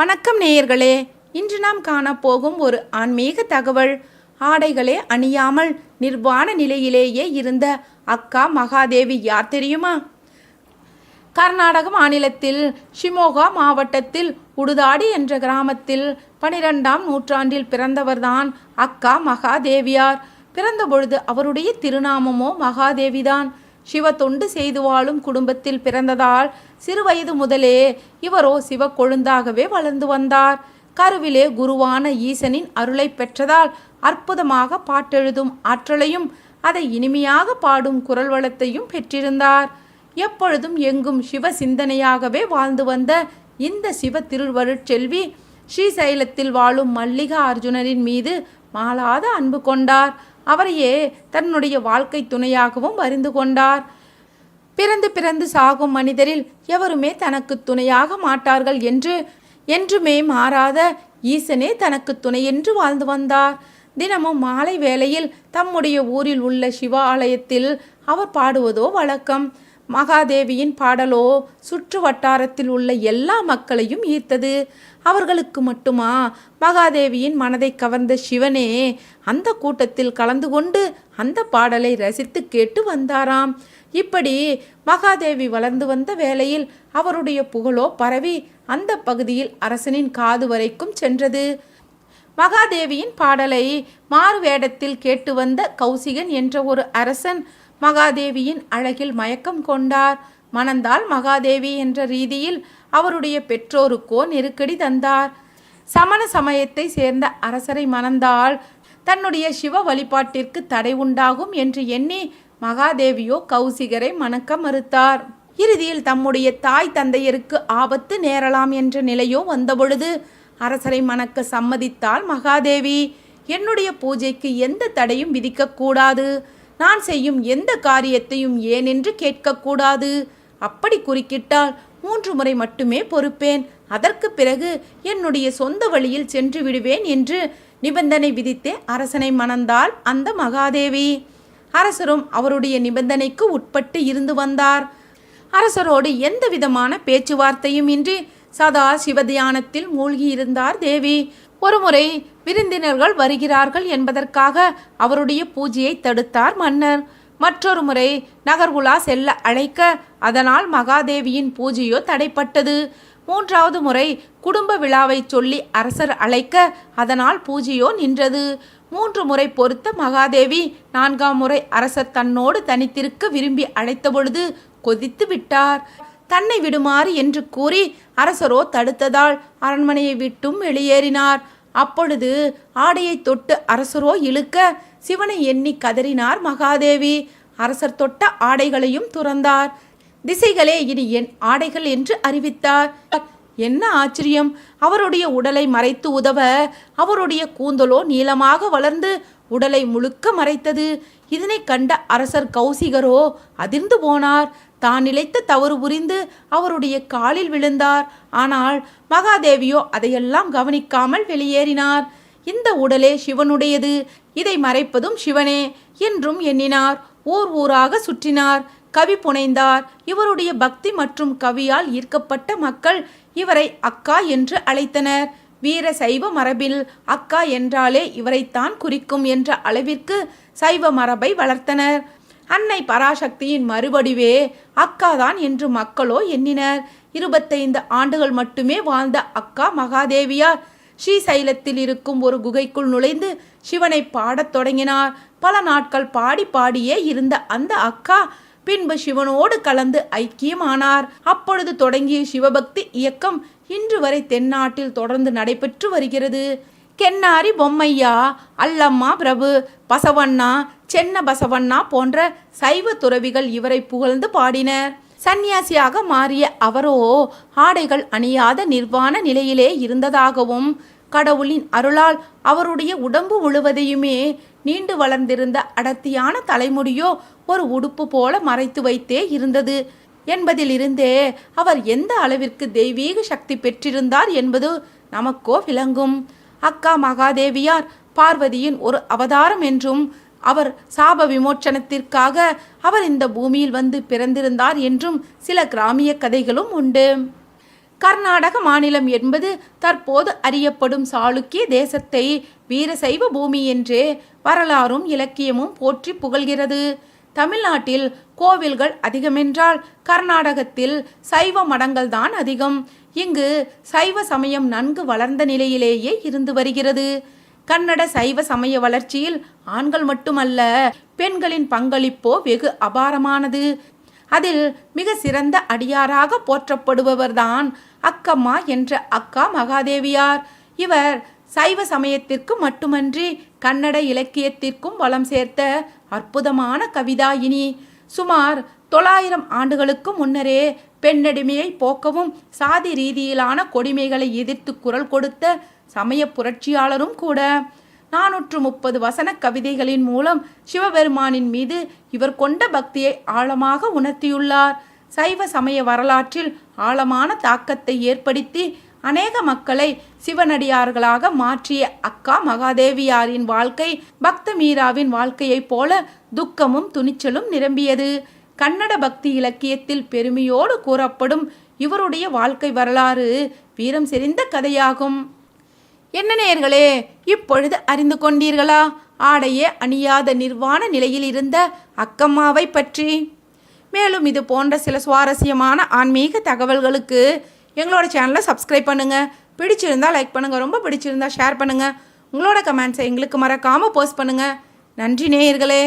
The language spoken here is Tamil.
வணக்கம் நேயர்களே. இன்று நாம் காணப்போகும் ஒரு ஆன்மீக தகவல். ஆடைகளே அணியாமல் நிர்வாண நிலையிலேயே இருந்த அக்கா மகாதேவி யார் தெரியுமா? கர்நாடக மாநிலத்தில் ஷிமோகா மாவட்டத்தில் உடுதாடி என்ற கிராமத்தில் பனிரெண்டாம் நூற்றாண்டில் பிறந்தவர்தான் அக்கா மகாதேவியார். பிறந்தபொழுது அவருடைய திருநாமமோ மகாதேவிதான். சிவ தொண்டு செய்து வாழும் குடும்பத்தில் பிறந்ததால் சிறுவயது முதலே இவரோ சிவ கொழுந்தாகவே வளர்ந்து வந்தார். கருவிலே குருவான ஈசனின் அருளை பெற்றதால் அற்புதமாக பாட்டெழுதும் ஆற்றலையும் அதை இனிமையாக பாடும் குரல் வளத்தையும் பெற்றிருந்தார். எப்பொழுதும் எங்கும் சிவ சிந்தனையாகவே வாழ்ந்து வந்த இந்த சிவ திருவருட்செல்வி ஸ்ரீசைலத்தில் வாழும் மல்லிகா அர்ஜுனரின் மீது மாளாத அன்பு கொண்டார். அவரையே தன்னுடைய வாழ்க்கை துணையாகவும் அறிந்து கொண்டார். பிறந்து பிறந்து சாகும் மனிதரில் எவருமே தனக்கு துணையாக மாட்டார்கள் என்று என்றுமே மாறாத ஈசனே தனக்கு துணை என்று வாழ்ந்து வந்தார். தினமும் மாலை வேளையில் தம்முடைய ஊரில் உள்ள சிவாலயத்தில் அவர் பாடுவதோ வழக்கம். மகாதேவியின் பாடலோ சுற்று வட்டாரத்தில் உள்ள எல்லா மக்களையும் ஈர்த்தது. அவர்களுக்கு மட்டுமா? மகாதேவியின் மனதை கவர்ந்த சிவனே அந்த கூட்டத்தில் கலந்து கொண்டு அந்த பாடலை ரசித்து கேட்டு வந்தாராம். இப்படி மகாதேவி வளர்ந்து வந்த வேளையில் அவருடைய புகழோ பரவி அந்த பகுதியில் அரசனின் காது வரைக்கும் சென்றது. மகாதேவியின் பாடலை மாறு வேடத்தில் கேட்டு வந்த கௌசிகன் என்ற ஒரு அரசன் மகாதேவியின் அழகில் மயக்கம் கொண்டார். மணந்தால் மகாதேவி என்ற ரீதியில் அவருடைய பெற்றோருக்கோ நெருக்கடி தந்தார். சமண சமயத்தை சேர்ந்த அரசரை மணந்தால் தன்னுடைய சிவ வழிபாட்டிற்கு தடை உண்டாகும் என்று எண்ணி மகாதேவியோ கௌசிகரை மணக்க மறுத்தார். இறுதியில் தம்முடைய தாய் தந்தையருக்கு ஆபத்து நேரலாம் என்ற நிலையோ வந்தபொழுது அரசரை மணக்க சம்மதித்தால் மகாதேவி. என்னுடைய பூஜைக்கு எந்த தடையும் விதிக்கக்கூடாது. நான் செய்யும் எந்த காரியத்தையும் ஏனென்று கேட்கக்கூடாது. அப்படி குறுக்கிட்டால் மூன்று முறை மட்டுமே பொறுப்பேன். அதற்கு பிறகு என்னுடைய சொந்த வழியில் சென்று விடுவேன் என்று நிபந்தனை விதித்தே அரசனை மணந்தாள் அந்த மகாதேவி. அரசரும் அவருடைய நிபந்தனைக்கு உட்பட்டு இருந்து வந்தார். அரசரோடு எந்த விதமான பேச்சுவார்த்தையும் இன்றி சதா சிவதியானத்தில் மூழ்கி இருந்தார் தேவி. ஒருமுறை விருந்தினர்கள் வருகிறார்கள் என்பதற்காக அவருடைய பூஜையை தடுத்தார் மன்னர். மற்றொரு முறை நகர்குலா செல்ல அழைக்க அதனால் மகாதேவியின் பூஜையோ தடைப்பட்டது. மூன்றாவது முறை குடும்ப விழாவை சொல்லி அரசர் அழைக்க அதனால் பூஜையோ நின்றது. மூன்று முறை பொறுத்த மகாதேவி நான்காம் முறை அரசர் தன்னோடு தனித்திருக்க விரும்பி அழைத்த பொழுது கொதித்து விட்டார். தன்னை விடுமாறு என்று கூறி அரசரோ தடுத்ததால் அரண்மனையை விட்டும் வெளியேறினார். அப்பொழுது ஆடையை தொட்டு அரசரோ இழுக்க சிவனை எண்ணி கதறினார் மகாதேவி. அரசர் தொட்ட ஆடைகளையும் துறந்தார். திசைகளே இனி என் ஆடைகள் என்று அறிவித்தார். என்ன ஆச்சரியம்! அவருடைய உடலை மறைத்து உதவ அவருடைய கூந்தலோ நீளமாக வளர்ந்து உடலை முழுக்க மறைத்தது. இதனை கண்ட அரசர் கௌசிகரோ அதிர்ந்து போனார். தான் நிலைத்த தவறு புரிந்து அவருடைய காலில் விழுந்தார். ஆனால் மகாதேவியோ அதையெல்லாம் கவனிக்காமல் வெளியேறினார். இந்த உடலே சிவனுடையது. இதை மறைப்பதும் சிவனே என்றும் எண்ணினார். ஊர் ஊராக சுற்றினார். கவி புனைந்தார். இவருடைய பக்தி மற்றும் கவியால் ஈர்க்கப்பட்ட மக்கள் இவரை அக்கா என்று அழைத்தனர். வீர சைவ மரபில் அக்கா என்றாலே இவரைத்தான் குறிக்கும் என்ற அளவிற்கு சைவ மரபை வளர்த்தனர். அன்னை பராசக்தியின் மறுவடிவே அக்காதான் என்று மக்களோ எண்ணினர். இருபத்தைந்து ஆண்டுகள் மட்டுமே வாழ்ந்த அக்கா மகாதேவியார் ஸ்ரீசைலத்தில் இருக்கும் ஒரு குகைக்குள் நுழைந்து சிவனை பாடத் தொடங்கினார். பல நாட்கள் பாடி பாடியே இருந்த அந்த அக்கா பின்பு சிவனோடு கலந்து ஐக்கியமானார். அப்பொழுது தொடங்கிய சிவபக்தி இயக்கம் இன்று வரை தென்னாட்டில் தொடர்ந்து நடைபெற்று வருகிறது. கென்னாரி பொம்மையா அல்லம்மா பிரபு பசவண்ணா சென்ன பசவண்ணா போன்ற சைவ துறவிகள் இவரை புகழ்ந்து பாடினர். சந்நியாசியாக மாறிய அவரோ ஆடைகள் அணியாத நிர்வாண நிலையிலே இருந்ததாகவும் கடவுளின் அருளால் அவருடைய உடம்பு முழுவதையுமே நீண்டு வளர்ந்திருந்த அடர்த்தியான தலைமுடியோ ஒரு உடுப்பு போல மறைத்து வைத்தே இருந்தது. என்பதிலிருந்தே அவர் எந்த அளவிற்கு தெய்வீக சக்தி பெற்றிருந்தார் என்பது நமக்கோ விளங்கும். அக்கா மகாதேவியார் பார்வதியின் ஒரு அவதாரம் என்றும் அவர் சாப விமோச்சனத்திற்காக அவர் இந்த பூமியில் வந்து பிறந்திருந்தார் என்றும் சில கிராமிய கதைகளும் உண்டு. கர்நாடக மாநிலம் என்பது தற்போது அறியப்படும் சாளுக்கிய தேசத்தை வீரசைவ பூமி என்றே வரலாறும் இலக்கியமும் போற்றி புகழ்கிறது. தமிழ்நாட்டில் கோவில்கள் அதிகமென்றால் கர்நாடகத்தில் சைவ மடங்கள் தான் அதிகம். இங்கு சைவ சமயம் நன்கு வளர்ந்த நிலையிலேயே இருந்து வருகிறது. கன்னட சைவ சமய வளர்ச்சியில் ஆண்கள் மட்டுமல்ல பெண்களின் பங்களிப்போ வெகு அபாரமானது. அதில் மிக சிறந்த அடியாராக போற்றப்படுபவர்தான் அக்கம்மா என்ற அக்கா மகாதேவியார். இவர் சைவ சமயத்திற்கு மட்டுமன்றி கன்னட இலக்கியத்திற்கும் வளம் சேர்த்த அற்புதமான கவிதாயினி சுமார் தொள்ளாயிரம் ஆண்டுகளுக்கு முன்னரே பெண்ணடிமையை போக்கவும் சாதி ரீதியிலான கொடுமைகளை எதிர்த்து குரல் கொடுத்த சமய புரட்சியாளரும் கூட. நானூற்று முப்பது வசன கவிதைகளின் மூலம் சிவபெருமானின் மீது இவர் கொண்ட பக்தியை ஆழமாக உணர்த்தியுள்ளார். சைவ சமய வரலாற்றில் ஆழமான தாக்கத்தை ஏற்படுத்தி அநேக மக்களை சிவனடியார்களாக மாற்றிய அக்கா மகாதேவியாரின் வாழ்க்கை பக்த மீராவின் வாழ்க்கையைப் போல துக்கமும் துணிச்சலும் நிரம்பியது. கன்னட பக்தி இலக்கியத்தில் பெருமையோடு கூறப்படும் இவருடைய வாழ்க்கை வரலாறு வீரம் செறிந்த கதையாகும். என்ன நேயர்களே இப்பொழுது அறிந்து கொண்டீர்களா? ஆடையே அணியாத நிர்வாண நிலையில் இருந்த அக்கம்மாவை பற்றி. மேலும் இது போன்ற சில சுவாரஸ்யமான ஆன்மீக தகவல்களுக்கு எங்களோட சேனலை சப்ஸ்கிரைப் பண்ணுங்கள் பிடிச்சிருந்தால் லைக் பண்ணுங்கள் ரொம்ப பிடிச்சிருந்தால் ஷேர் பண்ணுங்கள் உங்களோட கமெண்ட்ஸை எங்களுக்கு மறக்காமல் போஸ்ட் பண்ணுங்கள் நன்றி நேயர்களே.